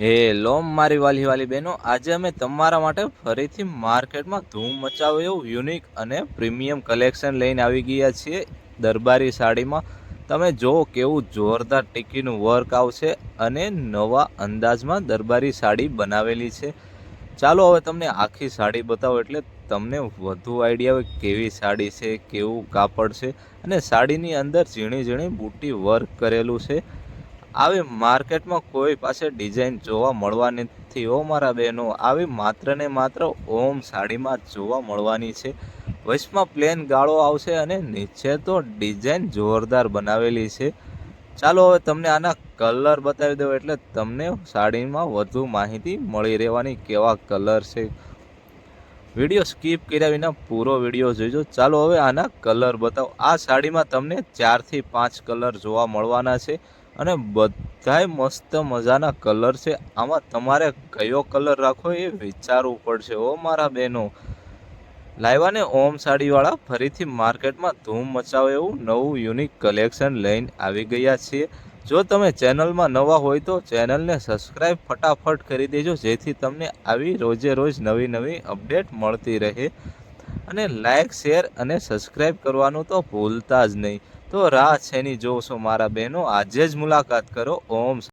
Hello મારી વાલી વાલી બહેનો, આજે અમે તમારા માટે ફરીથી માર્કેટમાં ધૂમ મચાવે એવું યુનિક અને પ્રીમિયમ કલેક્શન લઈને આવી ગયા છીએ. દરબારી સાડીમાં તમે જુઓ કેવું જોરદાર ટીકીનું વર્ક આવશે અને નવા અંદાજમાં દરબારી સાડી બનાવેલી છે. ચાલો હવે તમને આખી સાડી બતાવો એટલે તમને વધુ આઈડિયા હોય કેવી સાડી છે, કેવું કાપડ છે અને સાડીની અંદર ઝીણી ઝીણી બુટી વર્ક કરેલું છે. આવી માર્કેટમાં કોઈ પાસે ડિઝાઇન જોવા મળવાની નથી. ઓ મારા બહેનો, આવી માત્ર ને માત્ર ઓમ સાડીમાં જોવા મળવાની છે. વચમાં પ્લેન ગાળો આવશે અને નીચે તો ડિઝાઇન જોરદાર બનાવેલી છે. ચાલો હવે તમને આના કલર બતાવી દઉં એટલે તમને સાડીમાં વધુ માહિતી મળી રહેવાની કેવા કલર છે. વીડિયો સ્કીપ કર્યા વિના પૂરો વીડિયો જોઈજો ચાલો હવે આના કલર બતાવો. આ સાડીમાં તમને ચારથી પાંચ કલર જોવા મળવાના છે. અને બધાય મસ્ત મજાના કલર છે. આમાં તમારે કયો કલર રાખવો એ વિચારવું પડશે ઓ મારા બહેનો. લાવ્યાને ઓમ સાડીવાળા? ફરીથી માર્કેટમાં ધૂમ મચાવે એવું નવું યુનિક કલેક્શન લઈને આવી ગયા છીએ. જો તમે ચેનલમાં નવા હોય તો ચેનલને સબસ્ક્રાઈબ ફટાફટ કરી દેજો, જેથી તમને આવી રોજે રોજ નવી નવી અપડેટ મળતી રહે. અને લાઇક શેર અને સબસ્ક્રાઈબ કરવાનું તો ભૂલતા જ નહીં. તો રાહ છેની જોશો મારા બહેનો. આજે જ મુલાકાત કરો. ઓમ